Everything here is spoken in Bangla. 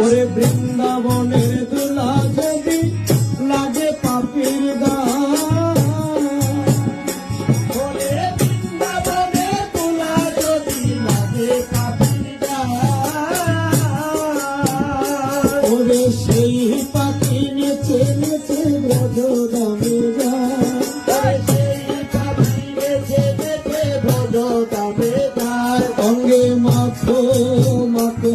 ওরে বৃন্দাবনের দুলা যদি লাগে পাপির দা ওরে সেই পাখি নেচে নেচে ব্রজদামে যায়। অঙ্গে মাখো মাখো